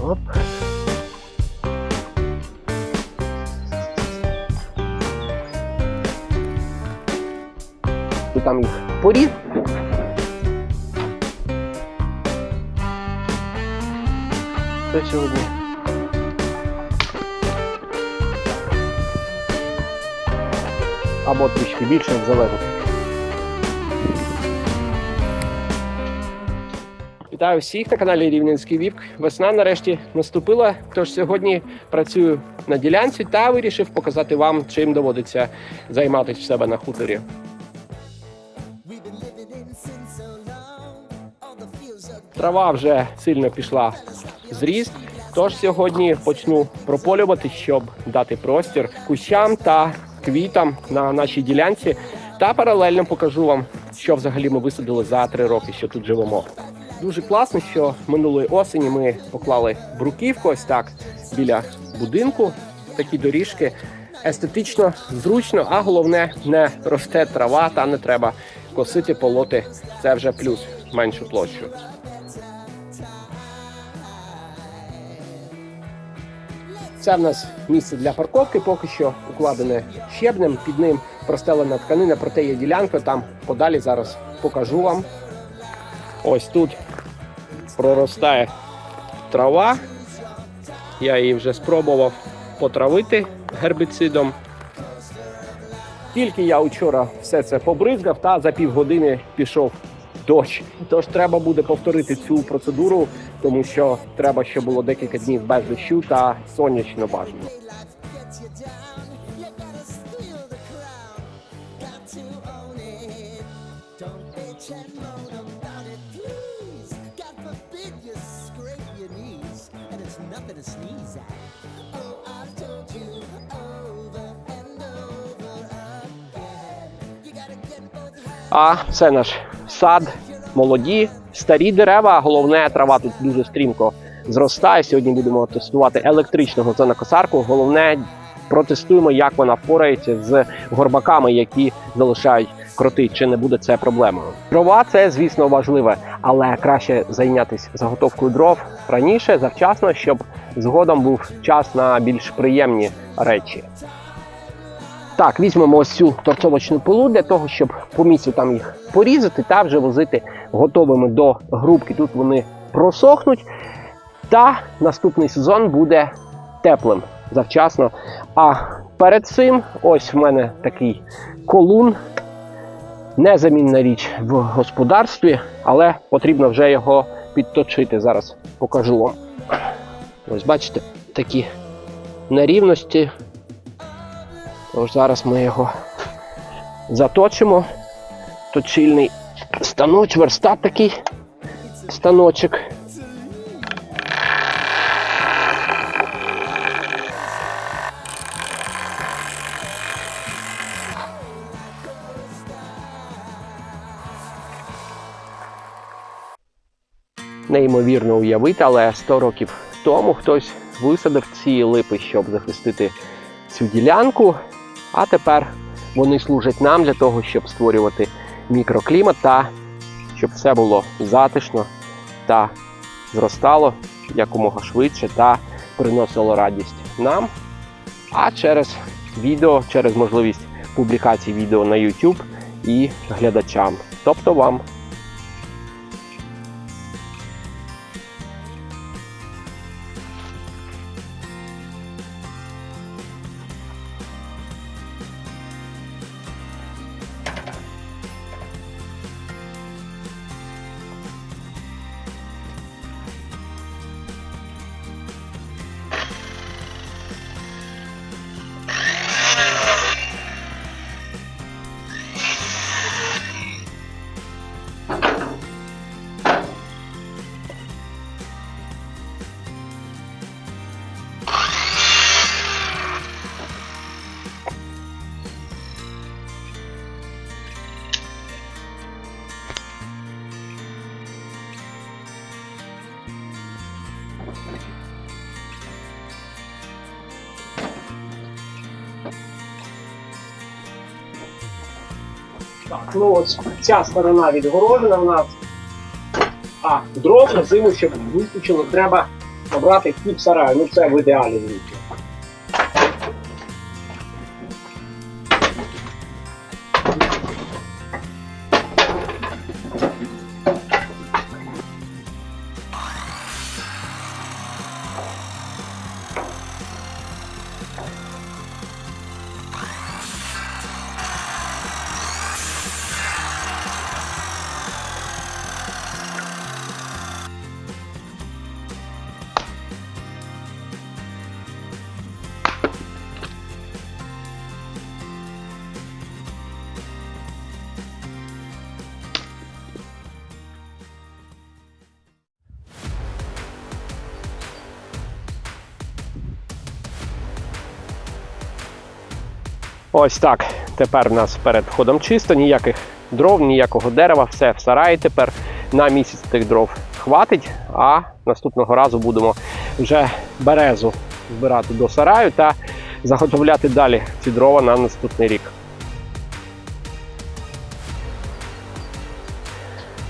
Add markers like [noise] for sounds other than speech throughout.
Оп. І там їх поріз. Це сьогодні. Або трішки більше залежить. Вітаю всіх на каналі Рівненський Вівк. Весна нарешті наступила. Тож сьогодні працюю на ділянці та вирішив показати вам, чим доводиться займатися в себе на хуторі. Трава вже сильно пішла зріст. Тож сьогодні почну прополювати, щоб дати простір кущам та квітам на нашій ділянці. Та паралельно покажу вам, що взагалі ми висадили за три роки, що тут живемо. Дуже класно, що минулої осені ми поклали бруківку ось так біля будинку. Такі доріжки естетично, зручно, а головне не росте трава та не треба косити, полоти. Це вже плюс меншу площу. Це в нас місце для парковки, поки що укладене щебнем, під ним простелена тканина, проте є ділянка. Там подалі зараз покажу вам. Ось тут проростає трава. Я її вже спробував потравити гербіцидом. Тільки я вчора все це побризгав та за півгодини пішов дощ. Тож треба буде повторити цю процедуру, тому що треба, щоб було декілька днів без дощу та сонячно бажано. Don't bitch А це наш сад, молоді, старі дерева. Головне, трава тут дуже стрімко зростає. Сьогодні будемо тестувати електричну газонокосарку. Головне, протестуємо, як вона впорається з горбаками, які залишають кроти. Чи не буде це проблемою? Дрова це, звісно, важливе, але краще зайнятися заготовкою дров раніше, завчасно, щоб згодом був час на більш приємні речі. Так, візьмемо ось цю торцовочну пилу для того, щоб по місцю там їх порізати та вже возити готовими до грубки. Тут вони просохнуть. Та наступний сезон буде теплим завчасно. А перед цим ось в мене такий колун. Незамінна річ в господарстві, але потрібно вже його підточити. Зараз покажу вам. Ось бачите, такі нерівності. Тож зараз ми його заточимо. Точильний станоч, верстат такий станочок. Неймовірно уявити, але 100 років тому хтось висадив ці липи, щоб захистити цю ділянку. А тепер вони служать нам для того, щоб створювати мікроклімат та щоб все було затишно та зростало якомога швидше та приносило радість нам. А через відео, через можливість публікації відео на YouTube і глядачам, тобто вам. Ну от ця сторона відгорожена в нас. А дров на зиму, щоб вистачило, треба Обрати під сараю, ну це в ідеалі звідси. Ось так. Тепер в нас перед входом чисто, ніяких дров, ніякого дерева, все в сараї тепер на місяць тих дров хватить. А наступного разу будемо вже березу збирати до сараю та заготовляти далі ці дрова на наступний рік.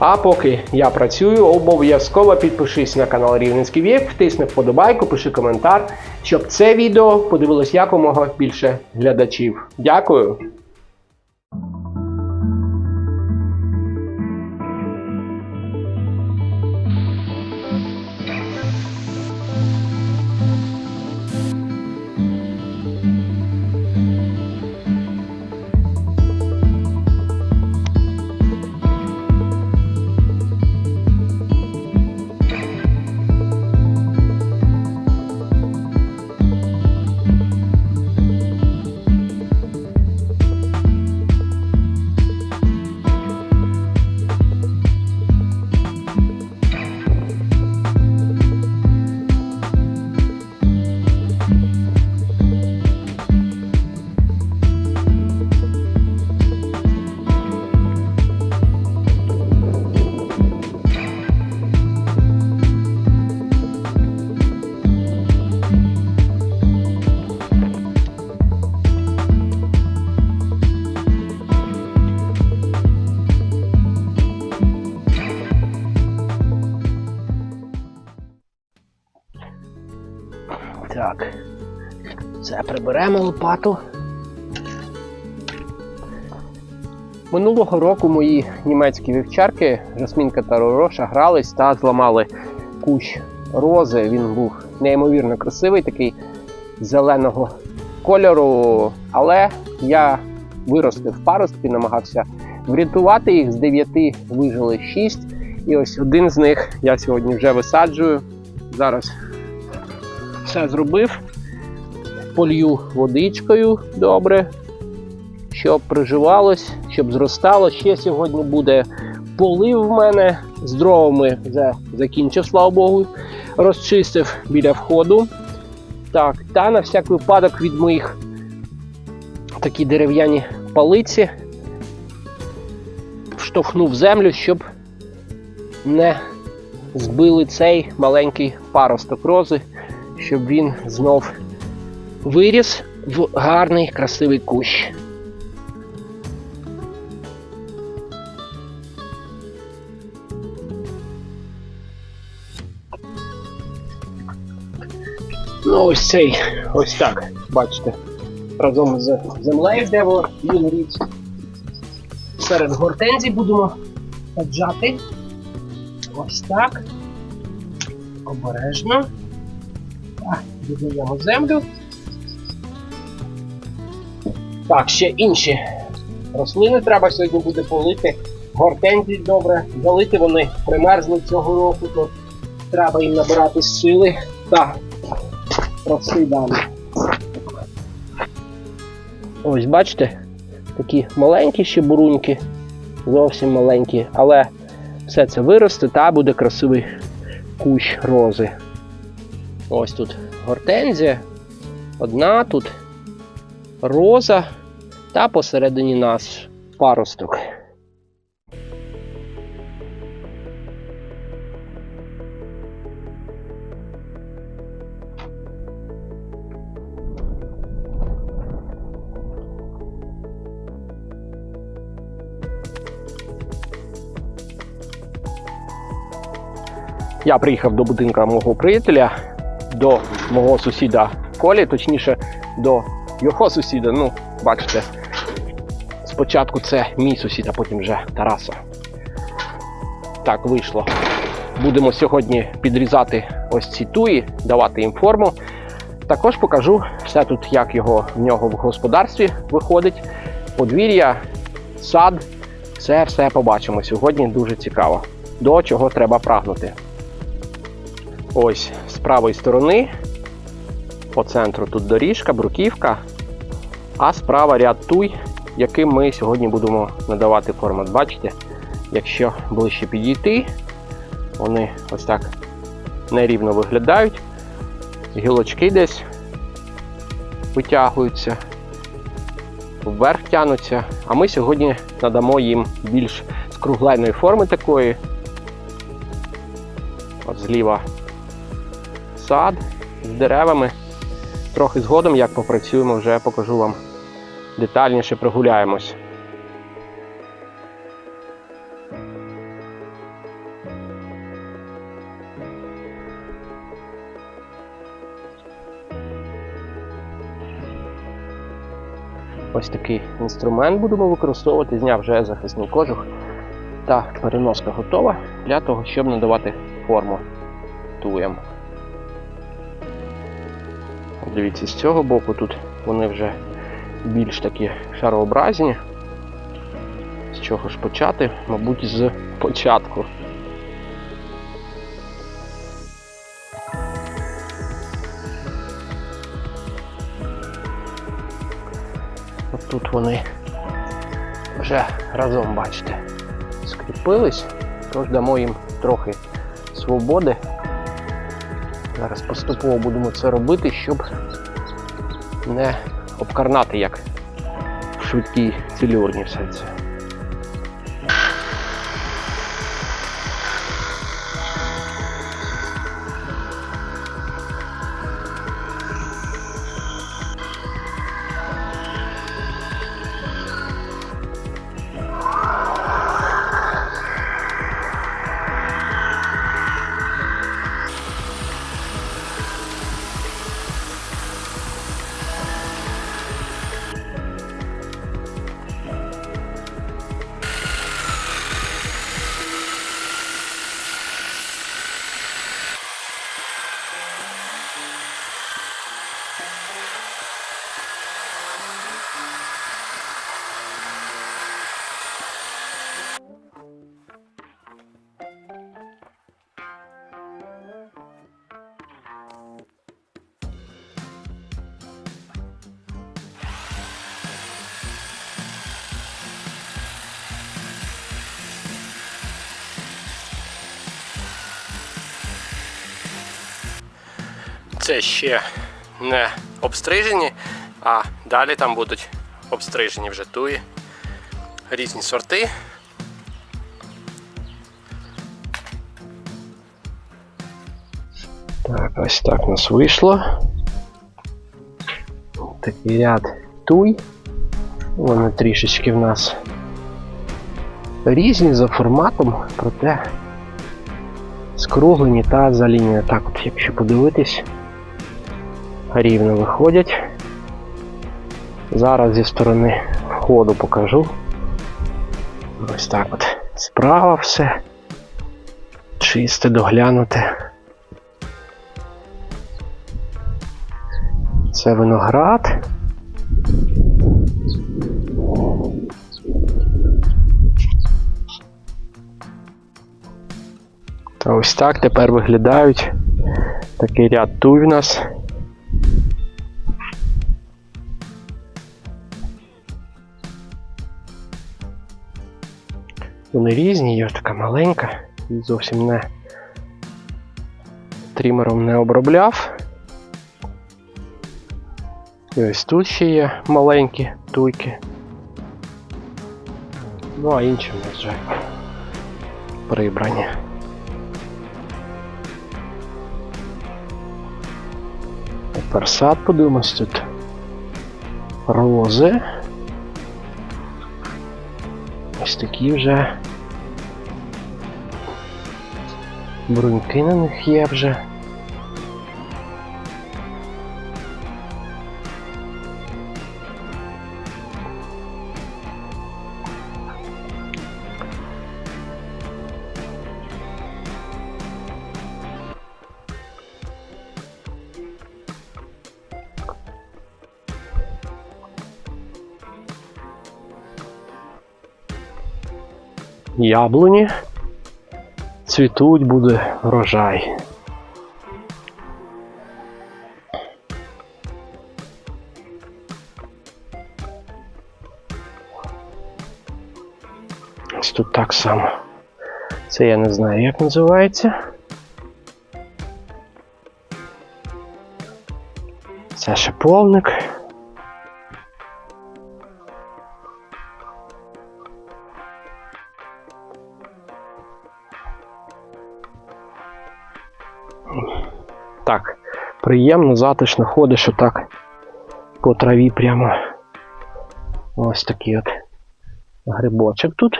А поки я працюю, обов'язково підпишись на канал Рівненський Вік, втисни вподобайку, пиши коментар, щоб це відео подивилось якомога більше глядачів. Дякую! Приберемо лопату. Минулого року мої німецькі вівчарки, Жасмінка та Ророша, грались та зламали кущ рози. Він був неймовірно красивий, такий зеленого кольору. Але я виростив паростки, намагався врятувати їх. З дев'яти вижили шість. І ось один з них я сьогодні вже висаджую. Зараз все зробив. Полью водичкою добре, щоб приживалось, щоб зростало. Ще сьогодні буде полив в мене з дровами вже закінчив, слава Богу, розчистив біля входу. Так, та на всяк випадок від моїх такі дерев'яні палиці штовхнув землю, щоб не збили цей маленький паросток рози щоб він знов виріс в гарний красивий кущ. Ну, ось цей, ось так, бачите, разом з землею, де во- він ріс. Серед гортензій будемо саджати. Ось так. Обережно. Так, додаємо землю. Так, ще інші рослини треба сьогодні буде полити. Гортензії добре залити, вони примерзли цього року, то треба їм набирати сили та рости далі. Ось бачите, такі маленькі ще буруньки, зовсім маленькі, але все це виросте та буде красивий кущ рози. Ось тут гортензія, одна тут роза та посередині нас паросток. Я приїхав до будинку мого приятеля, до мого сусіда Колі, точніше, до його сусіда. Ну, бачите, спочатку це мій сусід, а потім вже Тараса. Так вийшло. Будемо сьогодні підрізати ось ці туї, давати їм форму. Також покажу все тут, як його в нього в господарстві виходить. Подвір'я, сад. Це все побачимо сьогодні. Дуже цікаво. До чого треба прагнути. Ось з правої сторони. По центру тут доріжка, бруківка. А справа ряд туй, яким ми сьогодні будемо надавати формат. Бачите, якщо ближче підійти, вони ось так нерівно виглядають. Гілочки десь витягуються, вверх тянуться. А ми сьогодні надамо їм більш скругленої форми такої. От зліва сад з деревами. Трохи згодом, як попрацюємо, вже покажу вам детальніше, прогуляємось. Ось такий інструмент будемо використовувати. Зняв вже захисний кожух. Та переноска готова для того, щоб надавати форму туям. Дивіться, з цього боку тут вони вже більш такі шарообразні. З чого ж почати? Мабуть, з початку. От тут вони вже разом, бачите, скріпились, тож дамо їм трохи свободи. Зараз поступово будемо це робити, щоб не обкарнати як в швидкій цілюрні все це. Це ще не обстрижені, а далі там будуть обстрижені вже туї. Різні сорти. Так, ось так у нас вийшло. Такий ряд туй. Вони трішечки в нас різні за форматом, проте скруглені та за лінією. Так от, якщо подивитись, рівно виходять. Зараз зі сторони входу покажу. Ось так от. Справа все. Чисте, доглянуте. Це виноград. Та ось так тепер виглядають. Такий ряд туй в нас. Вони різні, є така маленька, зовсім не трімером не обробляв. І ось тут ще є маленькі туйки. Ну а інші у нас вже прибрані. Тепер сад подивимось тут. Рози. Такі вже Бруньки на них є вже. Яблуні цвітуть, буде врожай. Ось тут так само. Це я не знаю, як називається. Це шиповник. Приємно, затишно ходиш отак по траві прямо. Ось такий от грибочок тут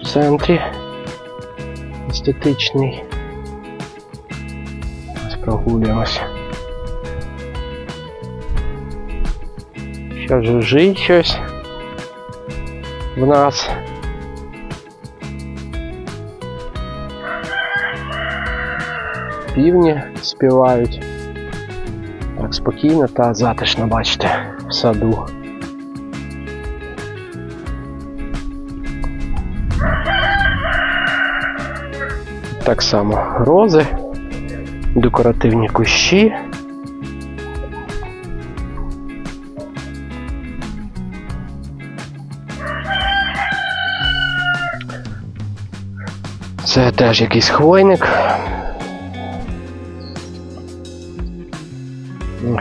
в центрі естетичний. Ось прогулюємося. Що жужжить щось в нас. Півні співають. Так спокійно та затишно бачите в саду. Так само рози, декоративні кущі. Це теж якийсь хвойник.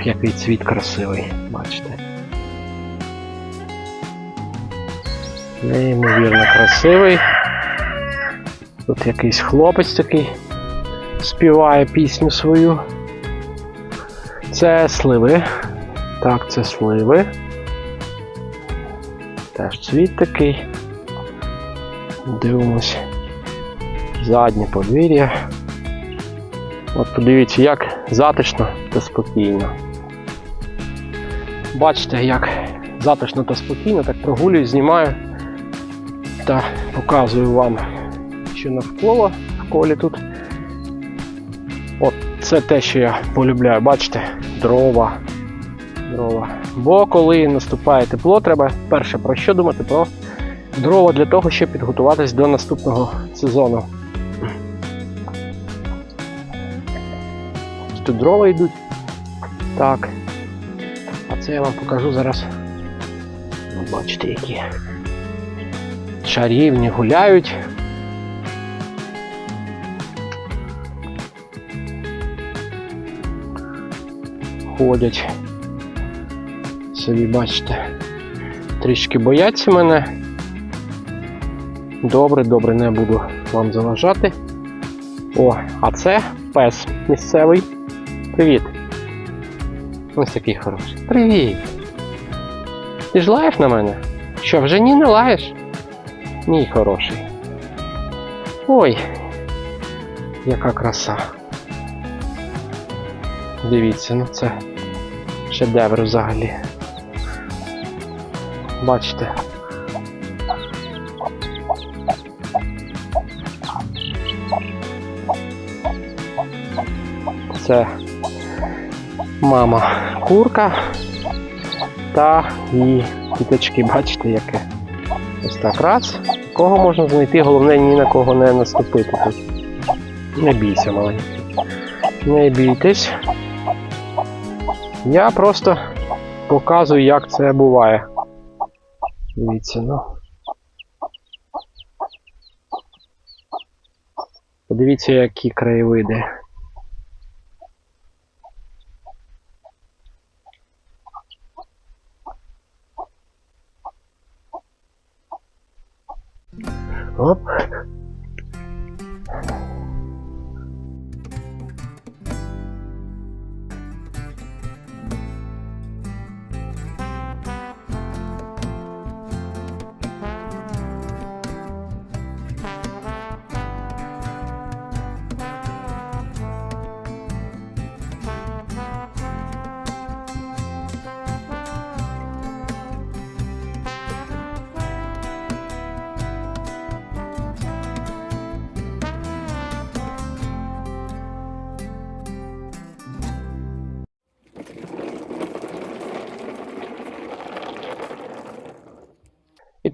Який цвіт красивий, бачите. Неймовірно красивий. Тут якийсь хлопець такий співає пісню свою. Це сливи. Так, це сливи. Теж цвіт такий. Дивимось. Заднє подвір'я. От подивіться, як затишно та спокійно. Бачите, як затишно та спокійно, так прогулююсь, знімаю та показую вам, що навколо в колі тут. От це те, що я полюбляю, бачите, дрова. Дрова. Бо коли наступає тепло, треба перше про що думати? Про дрова для того, щоб підготуватись до наступного сезону. Тут дрова йдуть. Так. Це я вам покажу зараз. Ну, бачите, які чарівні гуляють. Ходять. Собі бачите. Трішки бояться мене. Добре, добре, не буду вам заважати. О, а це пес місцевий. Привіт. Ось такий хороший. Привіт. Ти ж лаєш на мене? Що, вже ні не лаєш? Мій хороший. Ой, яка краса. Дивіться, ну це шедевр взагалі. Бачите. Це мама курка та її діточки, бачите, яке. Ось так раз. Кого можна знайти, головне ні на кого не наступити тут. Не бійся, маленький. Не бійтесь. Я просто показую, як це буває. Дивіться, ну. Подивіться, які краєвиди. Оп.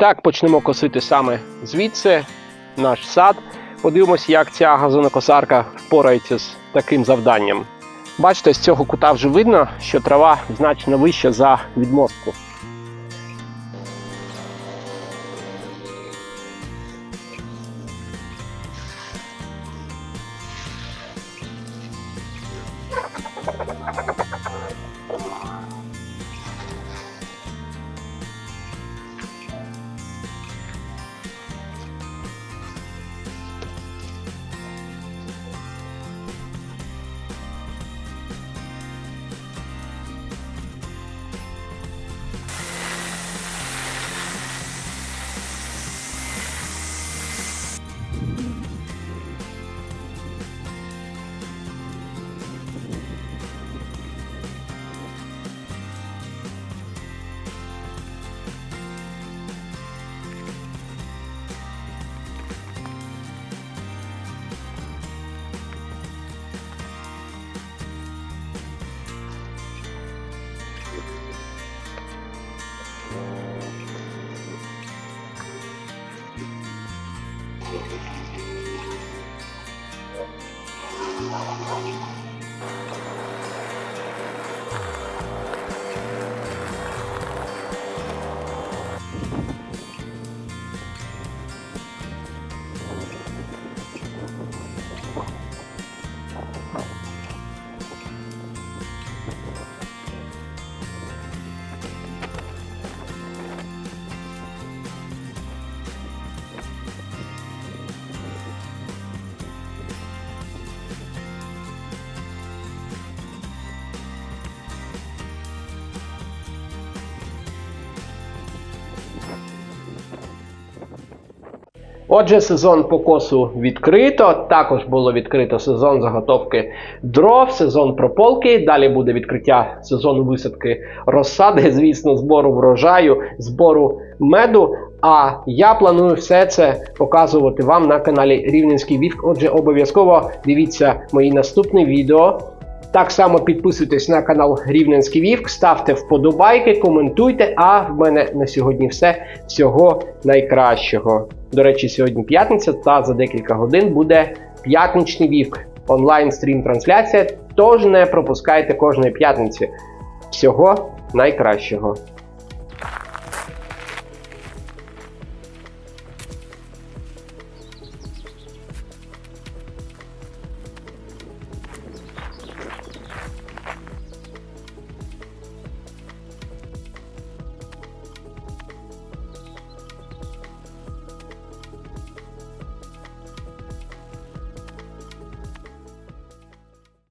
Так почнемо косити саме звідси наш сад. Подивимось, як ця газонокосарка впорається з таким завданням. Бачите, з цього кута вже видно, що трава значно вища за відмостку. Отже, сезон покосу відкрито. Також було відкрито сезон заготовки дров, сезон прополки. Далі буде відкриття сезону висадки розсади, [laughs] звісно, збору врожаю, збору меду. А я планую все це показувати вам на каналі Рівненський Вівк. Отже, обов'язково дивіться мої наступні відео. Так само підписуйтесь на канал Рівненський Вівк, ставте вподобайки, коментуйте. А в мене на сьогодні все. Всього найкращого. До речі, сьогодні п'ятниця, та за декілька годин буде п'ятничний вівк. Онлайн стрім трансляція. Тож не пропускайте кожної п'ятниці. Всього найкращого.